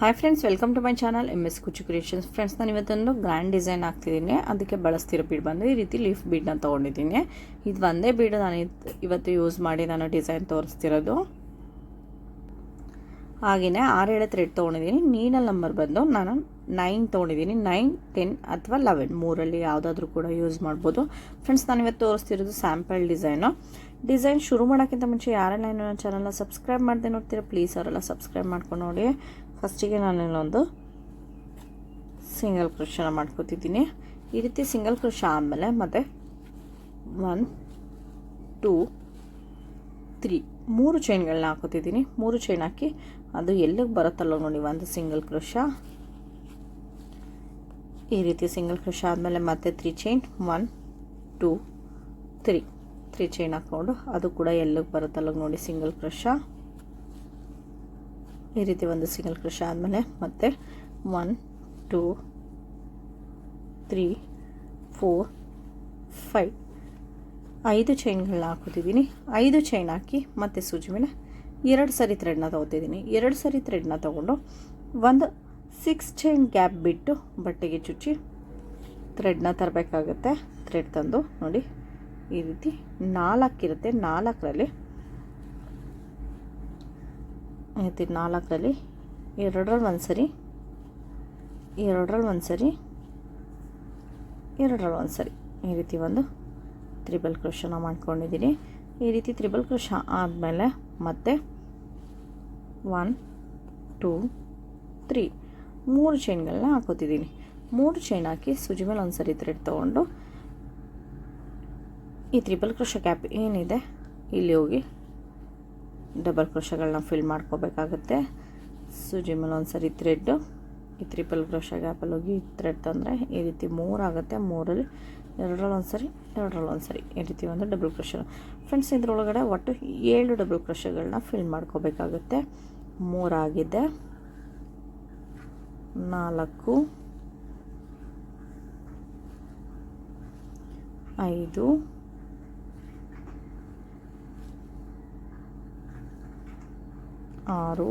Hi friends welcome to my channel M S Kuchu creations friends ನಾನು ಇವತ್ತೊಂದು grand design ಹಾಕ್ತಿದ್ದೀನಿ. ಅದಕ್ಕೆ ಬಳಸ್ತಿರೋ ಬೀಡ್ ಬಂದು ಈ ರೀತಿ ಲೀಫ್ ಬೀಡ್ನ ತೊಗೊಂಡಿದ್ದೀನಿ. ಇದು ಒಂದೇ ಬೀಡ್ ನಾನು ಇವತ್ತು ಯೂಸ್ ಮಾಡಿ ನಾನು ಡಿಸೈನ್ ತೋರಿಸ್ತಿರೋದು. ಹಾಗೆಯೇ ಆರೇಳು ಥ್ರೆಡ್ ತೊಗೊಂಡಿದ್ದೀನಿ. ನೀಡಲ್ ನಂಬರ್ ಬಂದು ನಾನು ನೈನ್ ತೊಗೊಂಡಿದ್ದೀನಿ. ನೈನ್ ಟೆನ್ ಅಥವಾ ಲೆವೆನ್ ಮೂರಲ್ಲಿ ಯಾವುದಾದ್ರೂ ಕೂಡ ಯೂಸ್ ಮಾಡ್ಬೋದು. ಫ್ರೆಂಡ್ಸ್ ನಾನು ಇವತ್ತು ತೋರಿಸ್ತಿರೋದು ಸ್ಯಾಂಪಲ್ ಡಿಸೈನು ಡಿಸೈನ್ ಶುರು ಮಾಡೋಕ್ಕಿಂತ ಮುಂಚೆ ಯಾರೆಲ್ಲ ಏನೋ ನನ್ನ ಚಾನಲ್ನ ಸಬ್ಸ್ಕ್ರೈಬ್ ಮಾಡದೆ ನೋಡ್ತೀರಾ ಪ್ಲೀಸ್ ಅವರೆಲ್ಲ ಸಬ್ಸ್ಕ್ರೈಬ್ ಮಾಡ್ಕೊಂಡು ನೋಡಿ. ಫಸ್ಟಿಗೆ ನಾನು ಇಲ್ಲೊಂದು ಸಿಂಗಲ್ ಕ್ರೋಶನ ಮಾಡ್ಕೋತಿದ್ದೀನಿ. ಈ ರೀತಿ ಸಿಂಗಲ್ ಕ್ರೋಶ ಆದಮೇಲೆ ಮತ್ತು ಒನ್ ಟೂ ತ್ರೀ ಮೂರು ಚೈನ್ಗಳನ್ನ ಹಾಕೋತಿದ್ದೀನಿ. ಮೂರು ಚೈನ್ ಹಾಕಿ ಅದು ಎಲ್ಲಿಗೆ ಬರುತ್ತಲ್ಲೋ ನೋಡಿ ಒಂದು ಸಿಂಗಲ್ ಕ್ರೋಶ ಈ ರೀತಿ ಸಿಂಗಲ್ ಕ್ರೋಶ ಆದಮೇಲೆ ಮತ್ತೆ three chain one two three three chain ಹಾಕ್ಕೊಂಡು ಅದು ಕೂಡ ಎಲ್ಲಿಗೆ ಬರುತ್ತಲ್ಲ ನೋಡಿ ಸಿಂಗಲ್ ಕ್ರೋಶ ಈ ರೀತಿ ಒಂದು ಸಿಂಗಲ್ ಕ್ರೋಶ ಆದಮೇಲೆ ಮತ್ತೆ one two three four five ಐದು ಚೈನ್ಗಳನ್ನ ಹಾಕೋತಿದ್ದೀನಿ ಐದು ಚೈನ್ ಹಾಕಿ ಮತ್ತೆ ಸೂಜಿ ಮೇಲೆ ಎರಡು ಸರಿ ಥ್ರೆಡ್ನ ತೊಗೋತಿದ್ದೀನಿ ಎರಡು ಸರಿ ಥ್ರೆಡ್ನ ತೊಗೊಂಡು ಒಂದು ಸಿಕ್ಸ್ ಚೈನ್ ಗ್ಯಾಪ್ ಬಿಟ್ಟು ಬಟ್ಟೆಗೆ ಚುಚ್ಚಿ ಥ್ರೆಡ್ನ ತರಬೇಕಾಗತ್ತೆ. ಥ್ರೆಡ್ ತಂದು ನೋಡಿ ಈ ರೀತಿ ನಾಲ್ಕಿರುತ್ತೆ ನಾಲ್ಕರಲ್ಲಿ ಐತಿ ನಾಲ್ಕರಲ್ಲಿ. ಎರಡರಲ್ಲಿ ಒಂದು ಸರಿ. ಎರಡರಲ್ಲಿ ಒಂದು ಸರಿ. ಎರಡರಲ್ಲಿ ಒಂದು ಸರಿ. ಈ ರೀತಿ ಒಂದು ತ್ರಿಬಲ್ ಕೃಷನ ಮಾಡ್ಕೊಂಡಿದ್ದೀನಿ ಈ ರೀತಿ ತ್ರಿಬಲ್ ಕ್ರೋಶ ಆದಮೇಲೆ ಮತ್ತೆ ಒನ್, ಟೂ, ತ್ರೀ ಮೂರು ಚೈನ್ಗಳನ್ನ ಹಾಕೋತಿದ್ದೀನಿ ಮೂರು ಚೈನ್ ಹಾಕಿ ಸುಜಿ ಮೇಲೆ ಒಂದು ಸರಿ ಥ್ರೆಡ್ ತೊಗೊಂಡು ಈ ತ್ರಿಬಲ್ ಕೃಷ ಕ್ಯಾಪ್ ಏನಿದೆ, ಇಲ್ಲಿ ಹೋಗಿ ಡಬಲ್ ಕ್ರೋಶಗಳನ್ನ ಫಿಲ್ ಮಾಡ್ಕೋಬೇಕಾಗುತ್ತೆ. ಸೂಜಿ ಮೇಲೆ ಒಂದು ಸರಿ ಥ್ರೆಡ್ಡು ಈ ತ್ರಿಪಲ್ ಕ್ರೋಶ ಗ್ಯಾಪಲ್ಲಿ ಹೋಗಿ ಥ್ರೆಡ್ ತಂದರೆ ಈ ರೀತಿ ಮೂರಾಗುತ್ತೆ ಮೂರಲ್ಲಿ ಎರಡರಲ್ಲಿ ಒಂದು ಸರಿ ಎರಡರಲ್ಲಿ ಒಂದು ಸರಿ ಈ ರೀತಿ ಒಂದು ಡಬಲ್ ಕ್ರೋಶ ಫ್ರೆಂಡ್ಸ್ ಇದರೊಳಗಡೆ ಒಟ್ಟು ಏಳು ಡಬಲ್ ಕ್ರೋಶಗಳನ್ನ ಫಿಲ್ ಮಾಡ್ಕೋಬೇಕಾಗುತ್ತೆ. ಮೂರಾಗಿದೆ ನಾಲ್ಕು, ಐದು ಆರು.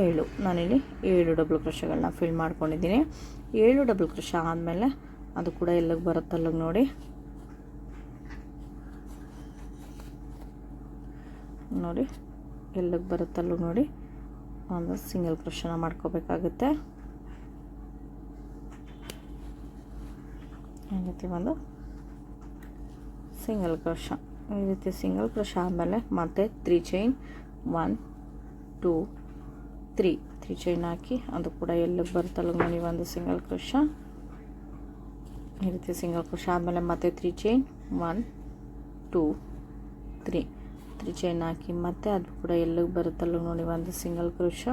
ಏಳು. ನಾನಿಲ್ಲಿ ಏಳು ಡಬಲ್ ಕ್ರೋಶಗಳನ್ನ ಫಿಲ್ ಮಾಡ್ಕೊಂಡಿದ್ದೀನಿ. ಏಳು ಡಬಲ್ ಕ್ರೋಶ ಆದಮೇಲೆ ಅದು ಕೂಡ ಎಲ್ಲಿಗೆ ಬರುತ್ತಲ್ಲ ನೋಡಿ. ನೋಡಿ, ಎಲ್ಲಿಗೆ ಬರುತ್ತಲ್ಲೂ ನೋಡಿ. ಒಂದು ಸಿಂಗಲ್ ಕ್ರೋಶನ ಮಾಡ್ಕೋಬೇಕಾಗುತ್ತೆ. ಒಂದು ಸಿಂಗಲ್ ಕ್ರೋಶ ಈ ರೀತಿ ಸಿಂಗಲ್ ಕ್ರೋಶ ಆದಮೇಲೆ ಮತ್ತೆ three chain, one, two, three. Three chain ಹಾಕಿ ಅದು ಕೂಡ ಎಲ್ಲಿಗೆ ಬರುತ್ತಲ್ಲ ನೋಡಿ ಒಂದು ಸಿಂಗಲ್ ಕ್ರೋಶ ಈ ರೀತಿ ಸಿಂಗಲ್ ಕ್ರೋಶ ಆದಮೇಲೆ ಮತ್ತೆ three chain, one, two, three. Three chain ಹಾಕಿ ಮತ್ತೆ ಅದು ಕೂಡ ಎಲ್ಲಿಗೆ ಬರುತ್ತಲ್ಲ ನೋಡಿ ಒಂದು ಸಿಂಗಲ್ ಕ್ರೋಶ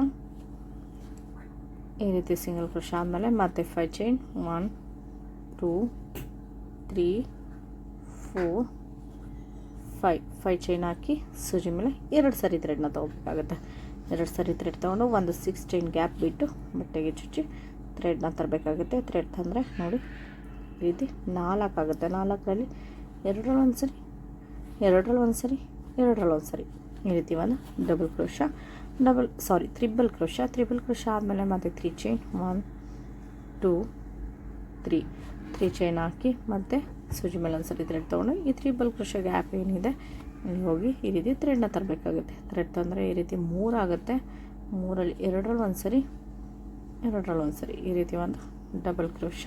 ಈ ರೀತಿ ಸಿಂಗಲ್ ಕ್ರೋಶ ಆದಮೇಲೆ ಮತ್ತೆ five chain, one, two, three four five five chain ಹಾಕಿ ಸೂಜಿ ಮೇಲೆ ಎರಡು ಸರಿ ಥ್ರೆಡ್ನ ತೊಗೋಬೇಕಾಗುತ್ತೆ. ಎರಡು ಸರಿ ಥ್ರೆಡ್ ತೊಗೊಂಡು ಒಂದು ಸಿಕ್ಸ್ ಚೈನ್ ಗ್ಯಾಪ್ ಬಿಟ್ಟು ಬಟ್ಟೆಗೆ ಚುಚ್ಚಿ ಥ್ರೆಡ್ನ ತರಬೇಕಾಗುತ್ತೆ. ಥ್ರೆಡ್ ತಂದರೆ ನೋಡಿ ರೀತಿ ನಾಲ್ಕಾಗುತ್ತೆ ನಾಲ್ಕರಲ್ಲಿ ಎರಡರಲ್ಲಿ ಒಂದು ಸರಿ, ಎರಡರಲ್ಲಿ ಒಂದು ಸರಿ, ಎರಡರಲ್ಲಿ ಒಂದು ಸರಿ. ಈ ರೀತಿ ಒಂದು double crochet double sorry triple crochet triple crochet ಆದಮೇಲೆ ಮತ್ತೆ three chain one two three three chain ಹಾಕಿ ಮತ್ತು ಸೂಜಿ ಮೇಲೆ ಒಂದ್ಸರಿ ಥ್ರೆಡ್ ತೊಗೊಂಡು ಈ ತ್ರಿಬಲ್ ಕೃಷಿಗೆ ಆ್ಯಪ್ ಏನಿದೆ ಇಲ್ಲಿ ಹೋಗಿ ಈ ರೀತಿ ಥ್ರೆಡ್ನ ತರಬೇಕಾಗುತ್ತೆ. ಥ್ರೆಡ್ ತಂದರೆ ಈ ರೀತಿ ಮೂರಾಗುತ್ತೆ ಮೂರಲ್ಲಿ ಎರಡರಲ್ಲಿ ಒಂದು ಸರಿ ಎರಡರಲ್ಲಿ ಒಂದು ಸರಿ ಈ ರೀತಿ ಒಂದು ಡಬಲ್ ಕ್ರೋಶ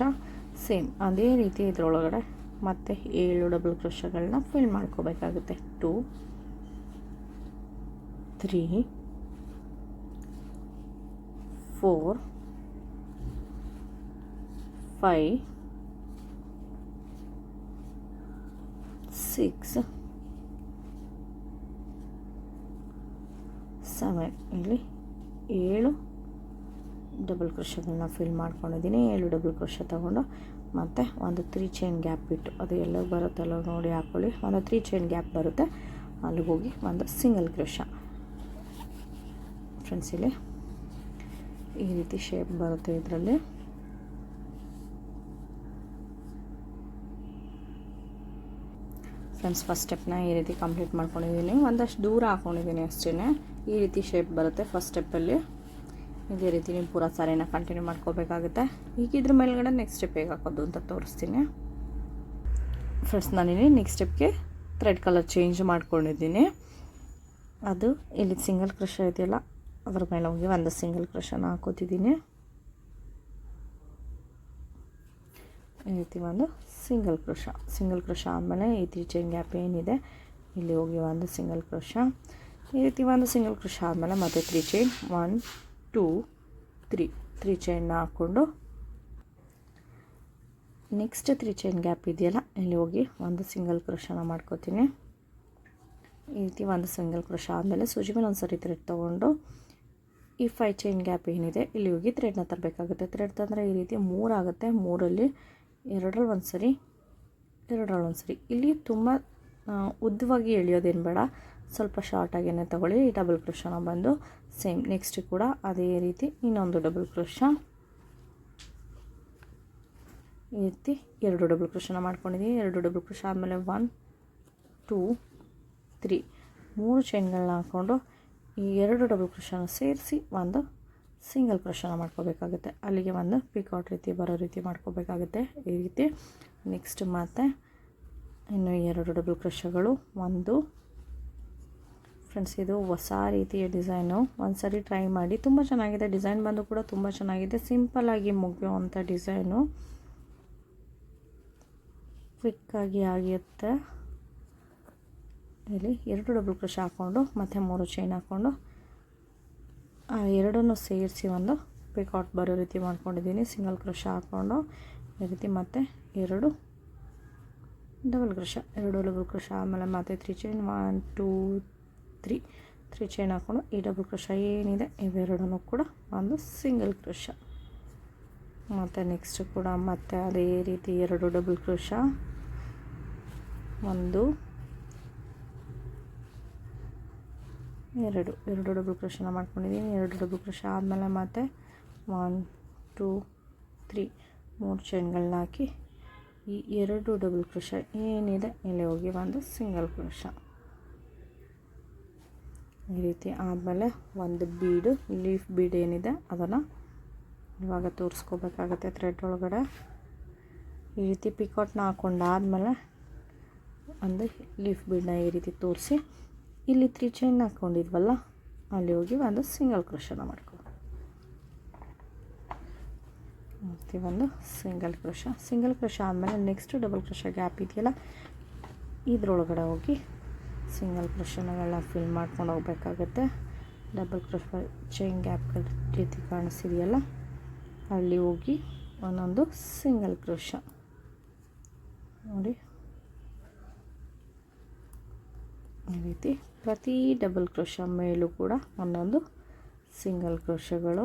ಸೇಮ್ ಅದೇ ರೀತಿ ಇದರೊಳಗಡೆ ಮತ್ತೆ ಏಳು ಡಬಲ್ ಕ್ರೋಶಗಳನ್ನ ಫಿಲ್ ಮಾಡ್ಕೋಬೇಕಾಗುತ್ತೆ. Two three four five six seven ಇಲ್ಲಿ ಏಳು. ಡಬಲ್ ಕ್ರೋಶಗಳನ್ನ ಫಿಲ್ ಮಾಡ್ಕೊಂಡಿದ್ದೀನಿ. ಏಳು ಡಬಲ್ ಕ್ರೋಶ ತೊಗೊಂಡು ಮತ್ತು ಒಂದು ತ್ರೀ ಚೈನ್ ಗ್ಯಾಪ್ ಬಿಟ್ಟು ಅದು ಎಲ್ಲೋ ಬರುತ್ತಲ್ಲೋ ನೋಡಿ ಹಾಕ್ಕೊಳ್ಳಿ ಒಂದು ತ್ರೀ ಚೈನ್ ಗ್ಯಾಪ್ ಬರುತ್ತೆ. ಅಲ್ಲಿಗೆ ಹೋಗಿ ಒಂದು ಸಿಂಗಲ್ ಕ್ರೋಶ ಫ್ರೆಂಡ್ಸ್ ಇಲ್ಲಿ ಈ ರೀತಿ ಶೇಪ್ ಬರುತ್ತೆ ಇದರಲ್ಲಿ. ಫ್ರೆಂಡ್ಸ್ ಫಸ್ಟ್ ಸ್ಟೆಪ್ನ ಈ ರೀತಿ ಕಂಪ್ಲೀಟ್ ಮಾಡ್ಕೊಂಡಿದ್ದೀನಿ. ಒಂದಷ್ಟು ದೂರ ಹಾಕ್ಕೊಂಡಿದ್ದೀನಿ ಅಷ್ಟೇ ಈ ರೀತಿ ಶೇಪ್ ಬರುತ್ತೆ ಫಸ್ಟ್ ಸ್ಟೆಪ್ಪಲ್ಲಿ ಇದೇ ರೀತಿ ನೀವು ಪೂರ ಸಾರಿನ ಕಂಟಿನ್ಯೂ ಮಾಡ್ಕೋಬೇಕಾಗುತ್ತೆ. ಈಗ ಇದ್ರ ಮೇಲ್ಗಡೆ ನೆಕ್ಸ್ಟ್ ಸ್ಟೆಪ್ ಹೇಗೆ ಹಾಕೋದು ಅಂತ ತೋರಿಸ್ತೀನಿ. ಫ್ರೆಂಡ್ಸ್ ನಾನಿಲ್ಲಿ ನೆಕ್ಸ್ಟ್ ಸ್ಟೆಪ್ಗೆ ಥ್ರೆಡ್ ಕಲರ್ ಚೇಂಜ್ ಮಾಡ್ಕೊಂಡಿದ್ದೀನಿ. ಅದು ಇಲ್ಲಿ ಸಿಂಗಲ್ ಕ್ರಷ ಇದೆಯಲ್ಲ, ಅದ್ರ ಮೇಲೆ ಹೋಗಿ ಒಂದು ಸಿಂಗಲ್ ಕ್ರಷನ ಹಾಕೋತಿದ್ದೀನಿ. ಈ ರೀತಿ ಒಂದು ಸಿಂಗಲ್ ಕ್ರೋಶ. ಸಿಂಗಲ್ ಕ್ರೋಶ ಆದಮೇಲೆ ಚೈನ್ ಗ್ಯಾಪ್ ಏನಿದೆ, ಇಲ್ಲಿ ಹೋಗಿ ಒಂದು ಸಿಂಗಲ್ ಕ್ರೋಶ. ಈ ರೀತಿ ಒಂದು ಸಿಂಗಲ್ ಕ್ರೋಶ ಆದಮೇಲೆ ಮತ್ತೆ three chain one, two, three. Three ಚೈನ್ನ ಹಾಕ್ಕೊಂಡು ನೆಕ್ಸ್ಟ್ ತ್ರೀ ಚೈನ್ ಗ್ಯಾಪ್ ಇದೆಯಲ್ಲ, ಇಲ್ಲಿ ಹೋಗಿ ಒಂದು ಸಿಂಗಲ್ ಕ್ರೋಶನ ಮಾಡ್ಕೋತೀನಿ. ಈ ರೀತಿ ಒಂದು ಸಿಂಗಲ್ ಕ್ರೋಶ ಆದಮೇಲೆ ಸೂಜಿ ಮೇಲೆ ಒಂದು ಸರಿ ಥ್ರೆಡ್ ತೊಗೊಂಡು ಈ ಫೈ ಚೈನ್ ಗ್ಯಾಪ್ ಏನಿದೆ, ಇಲ್ಲಿ ಹೋಗಿ ಥ್ರೆಡ್ನ ತರಬೇಕಾಗುತ್ತೆ. ಥ್ರೆಡ್ ತಂದರೆ ಈ ರೀತಿ ಮೂರಾಗುತ್ತೆ ಮೂರಲ್ಲಿ ಎರಡರಲ್ಲಿ ಒಂದು ಸರಿ, ಎರಡರಲ್ಲಿ ಒಂದು ಸರಿ. ಇಲ್ಲಿ ತುಂಬ ಉದ್ದವಾಗಿ ಎಳೆಯೋದೇನು ಬೇಡ. ಸ್ವಲ್ಪ ಶಾರ್ಟಾಗೇನೆ ತೊಗೊಳ್ಳಿ ಡಬಲ್ ಕ್ರೋಶನ ಬಂದು ಸೇಮ್ ನೆಕ್ಸ್ಟ್ ಕೂಡ ಅದೇ ರೀತಿ ಇನ್ನೊಂದು ಡಬಲ್ ಕ್ರೋಶ ಈ ರೀತಿ ಎರಡು ಡಬಲ್ ಕ್ರೋಶನ ಮಾಡ್ಕೊಂಡಿದ್ದೀನಿ ಎರಡು ಡಬಲ್ ಕ್ರೋಶ ಆದಮೇಲೆ ಒನ್ ಟೂ ತ್ರೀ ಮೂರು ಚೈನ್ಗಳನ್ನ ಹಾಕ್ಕೊಂಡು ಈ ಎರಡು ಡಬಲ್ ಕ್ರೋಶನ ಸೇರಿಸಿ ಒಂದು ಸಿಂಗಲ್ ಕ್ರೋಶನ ಮಾಡ್ಕೋಬೇಕಾಗುತ್ತೆ. ಅಲ್ಲಿಗೆ ಒಂದು ಪಿಕಾಟ್ ರೀತಿ ಬರೋ ರೀತಿ ಮಾಡ್ಕೋಬೇಕಾಗುತ್ತೆ. ಈ ರೀತಿ ನೆಕ್ಸ್ಟ್ ಮತ್ತೆ ಇನ್ನು ಎರಡು ಡಬಲ್ ಕ್ರೋಶಗಳು ಒಂದು ಫ್ರೆಂಡ್ಸ್ ಇದು ಹೊಸ ರೀತಿಯ ಡಿಸೈನು. ಒಂದು ಸರಿ ಟ್ರೈ ಮಾಡಿ. ತುಂಬ ಚೆನ್ನಾಗಿದೆ. ಡಿಸೈನ್ ಬಂದು ಕೂಡ ತುಂಬ ಚೆನ್ನಾಗಿದೆ. ಸಿಂಪಲ್ಲಾಗಿ ಮುಗಿಯುವಂಥ ಡಿಸೈನು. ಕ್ವಿಕ್ಕಾಗಿ ಆಗಿರುತ್ತೆ. ಇಲ್ಲಿ ಎರಡು ಡಬಲ್ ಕ್ರೋಶ ಹಾಕ್ಕೊಂಡು ಮತ್ತು ಮೂರು ಚೈನ್ ಹಾಕ್ಕೊಂಡು ಎರಡನ್ನೂ ಸೇರಿಸಿ ಒಂದು ಪಿಕಾಟ್ ಬರೋ ರೀತಿ ಮಾಡ್ಕೊಂಡಿದ್ದೀನಿ. ಸಿಂಗಲ್ ಕ್ರೋಶ ಹಾಕ್ಕೊಂಡು ಈ ರೀತಿ ಮತ್ತೆ ಎರಡು ಡಬಲ್ ಕ್ರೋಶ ಎರಡು ಡಬಲ್ ಕ್ರೋಶ ಆಮೇಲೆ ಮತ್ತೆ three chain one two three three chain ಹಾಕ್ಕೊಂಡು ಈ ಡಬಲ್ ಕ್ರೋಶ ಏನಿದೆ ಇವೆರಡೂ ಕೂಡ ಒಂದು ಸಿಂಗಲ್ ಕ್ರೋಶ ಮತ್ತು ನೆಕ್ಸ್ಟ್ ಕೂಡ ಮತ್ತೆ ಅದೇ ರೀತಿ ಎರಡು ಡಬಲ್ ಕ್ರೋಶ ಒಂದು ಎರಡು ಎರಡು ಡಬಲ್ ಕ್ರೋಶನ ಮಾಡ್ಕೊಂಡಿದ್ದೀನಿ ಎರಡು ಡಬಲ್ ಕ್ರೋಶ ಆದಮೇಲೆ ಮತ್ತೆ ಒನ್ ಟೂ ತ್ರೀ ಮೂರು ಚೈನ್ಗಳನ್ನ ಹಾಕಿ ಈ ಎರಡು ಡಬಲ್ ಕ್ರೋಶ ಏನಿದೆ ಇಲ್ಲಿ ಹೋಗಿ ಒಂದು ಸಿಂಗಲ್ ಕ್ರೋಶ ಈ ರೀತಿ ಆದಮೇಲೆ ಒಂದು ಬೀಡು ಲೀಫ್ ಬೀಡ್ ಏನಿದೆ ಅದನ್ನು ಇವಾಗ ತೋರಿಸ್ಕೋಬೇಕಾಗತ್ತೆ ಥ್ರೆಡ್ ಒಳಗಡೆ. ಈ ರೀತಿ ಪಿಕಾಟ್ನ ಹಾಕ್ಕೊಂಡಾದ್ಮೇಲೆ ಒಂದು ಲೀಫ್ ಬೀಡನ್ನ ಈ ರೀತಿ ತೋರಿಸಿ ಇಲ್ಲಿ ತ್ರೀ ಚೈನ್ ಹಾಕ್ಕೊಂಡಿದ್ವಲ್ಲ ಅಲ್ಲಿ ಹೋಗಿ ಒಂದು ಸಿಂಗಲ್ ಕ್ರೋಶನ ಮಾಡ್ಕೊ. ಮತ್ತು ಒಂದು ಸಿಂಗಲ್ ಕ್ರೋಶ. ಸಿಂಗಲ್ ಕ್ರೋಶ ಆದಮೇಲೆ ನೆಕ್ಸ್ಟ್ ಡಬಲ್ ಕ್ರೋಶ ಗ್ಯಾಪ್ ಇದೆಯಲ್ಲ, ಇದ್ರೊಳಗಡೆ ಹೋಗಿ ಸಿಂಗಲ್ ಕ್ರೋಶನಗಳನ್ನ ಫಿಲ್ ಮಾಡ್ಕೊಂಡು ಹೋಗ್ಬೇಕಾಗತ್ತೆ. ಡಬಲ್ ಕ್ರೋಶ ಚೈನ್ ಗ್ಯಾಪ್ಗಳ ರೀತಿ ಕಾಣಿಸಿದೆಯಲ್ಲ, ಅಲ್ಲಿ ಹೋಗಿ ಒಂದೊಂದು ಸಿಂಗಲ್ ಕ್ರೋಶ. ನೋಡಿ. ಈ ರೀತಿ ಪ್ರತಿ ಡಬಲ್ ಕ್ರೋಶ ಮೇಲೂ ಕೂಡ ಒಂದೊಂದು ಸಿಂಗಲ್ ಕ್ರೋಶಗಳು.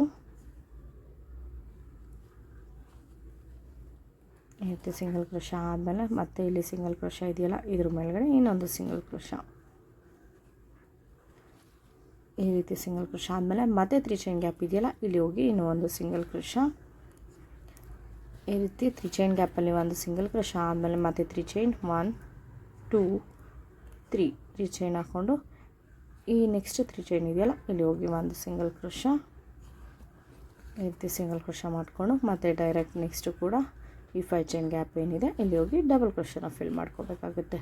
ಈ ರೀತಿ ಸಿಂಗಲ್ ಕ್ರೋಶ ಆದಮೇಲೆ ಮತ್ತೆ ಇಲ್ಲಿ ಸಿಂಗಲ್ ಕ್ರೋಶ ಇದೆಯಲ್ಲ, ಇದ್ರ ಮೇಲ್ಗಡೆ ಇನ್ನೊಂದು ಸಿಂಗಲ್ ಕ್ರೋಶ. ಈ ರೀತಿ ಸಿಂಗಲ್ ಕ್ರೋಶ ಆದಮೇಲೆ ಮತ್ತೆ ತ್ರೀ ಚೈನ್ ಗ್ಯಾಪ್ ಇದೆಯಲ್ಲ, ಇಲ್ಲಿ ಹೋಗಿ ಇನ್ನೂ ಒಂದು ಸಿಂಗಲ್ ಕ್ರೋಶ. ಈ ರೀತಿ ತ್ರೀ ಚೈನ್ ಗ್ಯಾಪಲ್ಲಿ ಒಂದು ಸಿಂಗಲ್ ಕ್ರೋಶ ಆದಮೇಲೆ ಮತ್ತೆ three chain one, two three three chain ಹಾಕ್ಕೊಂಡು ಈ ನೆಕ್ಸ್ಟ್ ತ್ರೀ ಚೈನ್ ಇದೆಯಲ್ಲ, ಇಲ್ಲಿ ಹೋಗಿ ಒಂದು ಸಿಂಗಲ್ ಕ್ರೋಶ ಈ ರೀತಿ ಸಿಂಗಲ್ ಕ್ರೋಶ ಮಾಡಿಕೊಂಡು ಮತ್ತು ಡೈರೆಕ್ಟ್ ನೆಕ್ಸ್ಟು ಕೂಡ ಈ ಫೈ ಚೈನ್ ಗ್ಯಾಪ್ ಏನಿದೆ, ಇಲ್ಲಿ ಹೋಗಿ ಡಬಲ್ ಕ್ರೋಶನ ಫಿಲ್ ಮಾಡ್ಕೋಬೇಕಾಗುತ್ತೆ.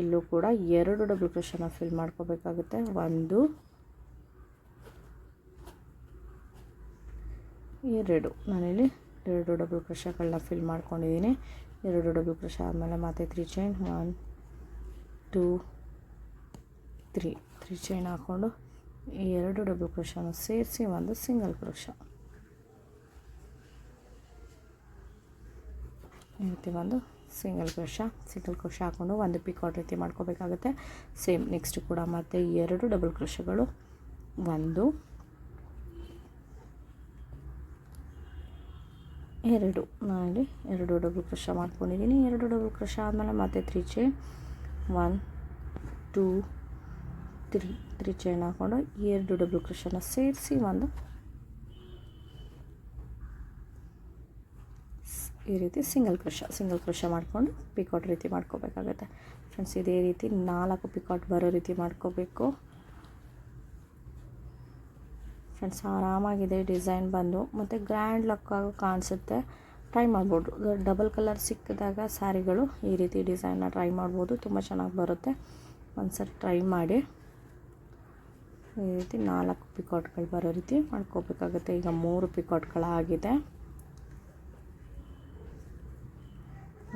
ಇಲ್ಲೂ ಕೂಡ ಎರಡು ಡಬಲ್ ಕ್ರೋಶನ ಫಿಲ್ ಮಾಡ್ಕೋಬೇಕಾಗುತ್ತೆ. ಒಂದು, ಎರಡು. ನಾನಿಲ್ಲಿ ಎರಡು ಡಬಲ್ ಕ್ರೋಶಗಳನ್ನ ಫಿಲ್ ಮಾಡ್ಕೊಂಡಿದ್ದೀನಿ. ಎರಡು ಡಬಲ್ ಕ್ರೋಶ ಆದಮೇಲೆ ಮತ್ತೆ three chain one two three three chain ಹಾಕ್ಕೊಂಡು ಈ ಎರಡು ಡಬಲ್ ಕ್ರೋಶನ ಸೇರಿಸಿ ಒಂದು ಸಿಂಗಲ್ ಕ್ರೋಶ ಈ ರೀತಿ ಒಂದು ಸಿಂಗಲ್ ಕ್ರೋಶ ಸಿಂಗಲ್ ಕ್ರೋಶ ಹಾಕ್ಕೊಂಡು ಒಂದು ಪಿಕಾಟ್ ರೀತಿ ಮಾಡ್ಕೋಬೇಕಾಗುತ್ತೆ. ಸೇಮ್ ನೆಕ್ಸ್ಟ್ ಕೂಡ ಮತ್ತೆ ಎರಡು ಡಬಲ್ ಕ್ರೋಶಗಳು ಒಂದು, ಎರಡು. ನಾನಿಲ್ಲಿ ಎರಡು ಡಬಲ್ ಕ್ರೋಶ ಮಾಡ್ಕೊಂಡಿದ್ದೀನಿ. ಎರಡು ಡಬಲ್ ಕ್ರೋಶ ಆದಮೇಲೆ ಮತ್ತೆ three chain one two three three chain ಹಾಕ್ಕೊಂಡು ಎರಡು ಡಬಲ್ ಕ್ರೋಶನ ಸೇರಿಸಿ ಒಂದು ಈ ರೀತಿ ಸಿಂಗಲ್ ಕ್ರಷ ಸಿಂಗಲ್ ಕ್ರಷ ಮಾಡಿಕೊಂಡು ಪಿಕಾಟ್ ರೀತಿ ಮಾಡ್ಕೋಬೇಕಾಗುತ್ತೆ. ಫ್ರೆಂಡ್ಸ್ ಇದೇ ರೀತಿ ನಾಲ್ಕು ಪಿಕಾಟ್ ಬರೋ ರೀತಿ ಮಾಡ್ಕೋಬೇಕು. ಫ್ರೆಂಡ್ಸ್ ಆರಾಮಾಗಿದೆ ಡಿಸೈನ್ ಬಂದು. ಮತ್ತು ಗ್ರ್ಯಾಂಡ್ ಲುಕ್ ಆಗೋ ಕಾಣಿಸುತ್ತೆ. ಟ್ರೈ ಮಾಡ್ಬೋದು. ಡಬಲ್ ಕಲರ್ ಸಿಕ್ಕಿದಾಗ ಸ್ಯಾರಿಗಳು ಈ ರೀತಿ ಡಿಸೈನ್ನ ಟ್ರೈ ಮಾಡ್ಬೋದು. ತುಂಬ ಚೆನ್ನಾಗಿ ಬರುತ್ತೆ. ಒಂದ್ಸರಿ ಟ್ರೈ ಮಾಡಿ. ಈ ರೀತಿ ನಾಲ್ಕು ಪಿಕಾಟ್ಗಳು ಬರೋ ರೀತಿ ಮಾಡ್ಕೋಬೇಕಾಗುತ್ತೆ. ಈಗ ಮೂರು ಪಿಕಾಟ್ಗಳಾಗಿದೆ.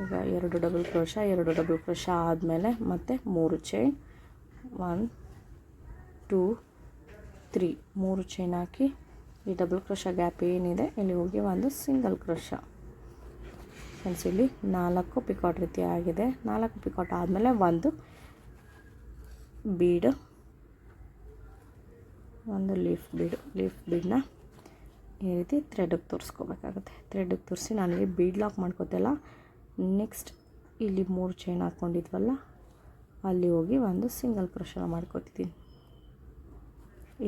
ಈಗ ಎರಡು ಡಬಲ್ ಕ್ರೋಶ, ಎರಡು ಡಬಲ್ ಕ್ರೋಶ ಆದಮೇಲೆ ಮತ್ತೆ ಮೂರು ಚೈನ್. One, two, three. ಮೂರು ಚೈನ್ ಹಾಕಿ ಈ ಡಬಲ್ ಕ್ರೋಶ ಗ್ಯಾಪ್ ಏನಿದೆ, ಇಲ್ಲಿ ಹೋಗಿ ಒಂದು ಸಿಂಗಲ್ ಕ್ರೋಶ. ಫ್ರೆಂಡ್ಸ್ ಇಲ್ಲಿ ನಾಲ್ಕು ಪಿಕಾಟ್ ರೀತಿ ಆಗಿದೆ. ನಾಲ್ಕು ಪಿಕಾಟ್ ಆದಮೇಲೆ ಒಂದು ಬೀಡು ಒಂದು ಲೀಫ್ ಬೀಡು ಲೀಫ್ ಬೀಡನ್ನ ಈ ರೀತಿ ಥ್ರೆಡಿಗೆ ತೋರಿಸ್ಕೋಬೇಕಾಗುತ್ತೆ. ಥ್ರೆಡಿಗೆ ತೋರಿಸಿ ನಾನಿಲ್ಲಿ ಬೀಡ್ ಲಾಕ್ ಮಾಡ್ಕೋತಿಲ್ಲ ನೆಕ್ಸ್ಟ್ ಇಲ್ಲಿ ಮೂರು ಚೈನ್ ಹಾಕ್ಕೊಂಡಿದ್ವಲ್ಲ ಅಲ್ಲಿ ಹೋಗಿ ಒಂದು ಸಿಂಗಲ್ ಕ್ರೋಶನ ಮಾಡ್ಕೋತಿದ್ದೀನಿ.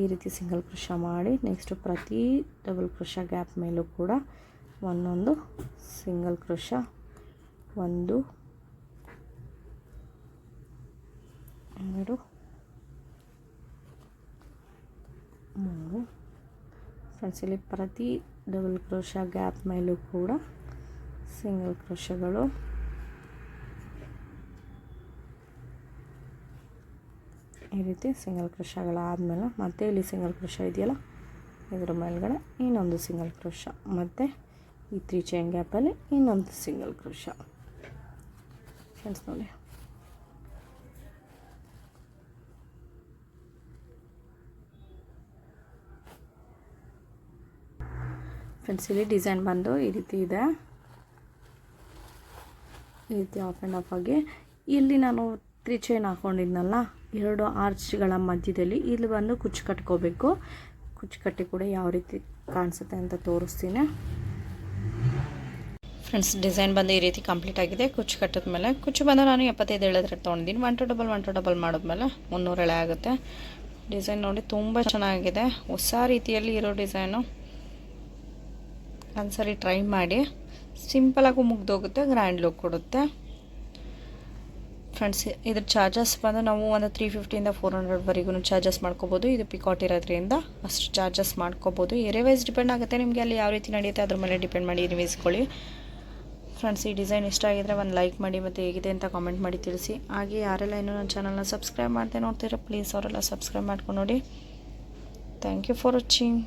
ಈ ರೀತಿ ಸಿಂಗಲ್ ಕ್ರೋಶ ಮಾಡಿ ನೆಕ್ಸ್ಟು ಪ್ರತಿ ಡಬಲ್ ಕ್ರೋಶ ಗ್ಯಾಪ್ ಮೇಲೂ ಕೂಡ ಒಂದೊಂದು ಸಿಂಗಲ್ ಕ್ರೋಶ, ಒಂದು, ಎರಡು, ಮೂರು. ಫ್ರೆಂಡ್ಸ್ ಪ್ರತಿ ಡಬಲ್ ಕ್ರೋಶ ಗ್ಯಾಪ್ ಮೇಲೂ ಕೂಡ ಸಿಂಗಲ್ ಕ್ರೋಶಗಳು. ಈ ರೀತಿ ಸಿಂಗಲ್ ಕ್ರೋಶಗಳಾದಮೇಲೆ ಮತ್ತೆ ಇಲ್ಲಿ ಸಿಂಗಲ್ ಕ್ರೋಶ ಇದೆಯಲ್ಲ, ಇದರ ಮೇಲ್ಗಡೆ ಇನ್ನೊಂದು ಸಿಂಗಲ್ ಕ್ರೋಶ. ಮತ್ತು ಈ ತ್ರೀ ಚೈನ್ ಗ್ಯಾಪಲ್ಲಿ ಇನ್ನೊಂದು ಸಿಂಗಲ್ ಕ್ರೋಶ ಫ್ರೆಂಡ್ಸ್ ನೋಡಿ. ಫ್ರೆಂಡ್ಸ್, ಇಲ್ಲಿ ಡಿಸೈನ್ ಬಂದು ಈ ರೀತಿ ಇದೆ. ಈ ರೀತಿ ಆಫ್ ಆ್ಯಂಡ್ ಆಫ್ ಆಗಿ. ಇಲ್ಲಿ ನಾನು ತ್ರೀ ಚೈನ್ ಹಾಕೊಂಡಿದ್ನಲ್ಲ, ಎರಡು ಆರ್ಚ್ಗಳ ಮಧ್ಯದಲ್ಲಿ. ಇಲ್ಲಿ ಬಂದು ಕುಚ್ಚು ಕಟ್ಕೋಬೇಕು. ಕುಚ್ಚು ಕಟ್ಟಿ ಕೂಡ ಯಾವ ರೀತಿ ಕಾಣಿಸುತ್ತೆ ಅಂತ ತೋರಿಸ್ತೀನಿ. ಫ್ರೆಂಡ್ಸ್, ಡಿಸೈನ್ ಬಂದು ಈ ರೀತಿ ಕಂಪ್ಲೀಟ್ ಆಗಿದೆ. ಕುಚ್ಚು ಕಟ್ಟಿದ ಮೇಲೆ, ಕುಚ್ಚು ಬಂದು ನಾನು ಎಪ್ಪತ್ತೈದು ಎಳೆದ್ರೆ ತೊಗೊಂಡಿದ್ದೀನಿ. One two double one two double ಮಾಡಿದ್ಮೇಲೆ ಮುನ್ನೂರು ಎಳೆ ಆಗುತ್ತೆ. ಡಿಸೈನ್ ನೋಡಿ ತುಂಬ ಚೆನ್ನಾಗಿದೆ. ಹೊಸ ರೀತಿಯಲ್ಲಿ ಇರೋ ಡಿಸೈನು. ಒಂದ್ಸರಿ ಟ್ರೈ ಮಾಡಿ. ಸಿಂಪಲಾಗೂ ಮುಗ್ದೋಗುತ್ತೆ ಗ್ರ್ಯಾಂಡ್ ಲುಕ್ ಕೊಡುತ್ತೆ. ಫ್ರೆಂಡ್ಸ್ ಇದ್ರ ಚಾರ್ಜಸ್ ಬಂದು ನಾವು ಒಂದು ತ್ರೀ ಫಿಫ್ಟಿಯಿಂದ ಫೋರ್ ಹಂಡ್ರೆಡ್ವರೆಗೂ ಚಾರ್ಜಸ್ ಮಾಡ್ಕೋಬೋದು. ಇದು ಪಿಕಾಟ್ ಇರೋದ್ರಿಂದ ಅಷ್ಟು ಚಾರ್ಜಸ್ ಮಾಡ್ಕೋಬೋದು. ಏರಿಯಾ ವೈಸ್ ಡಿಪೆಂಡ್ ಆಗುತ್ತೆ ನಿಮಗೆ ಅಲ್ಲಿ ಯಾವ ರೀತಿ ನಡೆಯುತ್ತೆ, ಅದ್ರ ಮೇಲೆ ಡಿಪೆಂಡ್ ಮಾಡಿ ನೀವು ಇಸ್ಕೊಳ್ಳಿ ಫ್ರೆಂಡ್ಸ್, ಈ ಡಿಸೈನ್ ಇಷ್ಟ ಆಗಿದ್ರೆ ಒಂದು ಲೈಕ್ ಮಾಡಿ ಮತ್ತು ಹೇಗಿದೆ ಅಂತ ಕಾಮೆಂಟ್ ಮಾಡಿ ತಿಳಿಸಿ. ಹಾಗೆ ಯಾರೆಲ್ಲ ಇನ್ನೂ ನನ್ನ ಚಾನಲ್ನ ಸಬ್ಸ್ಕ್ರೈಬ್ ಮಾಡ್ದೆ ನೋಡ್ತೀರಾ ಪ್ಲೀಸ್ ಅವರೆಲ್ಲ ಸಬ್ಸ್ಕ್ರೈಬ್ ಮಾಡ್ಕೊಂಡು ನೋಡಿ. Thank you for watching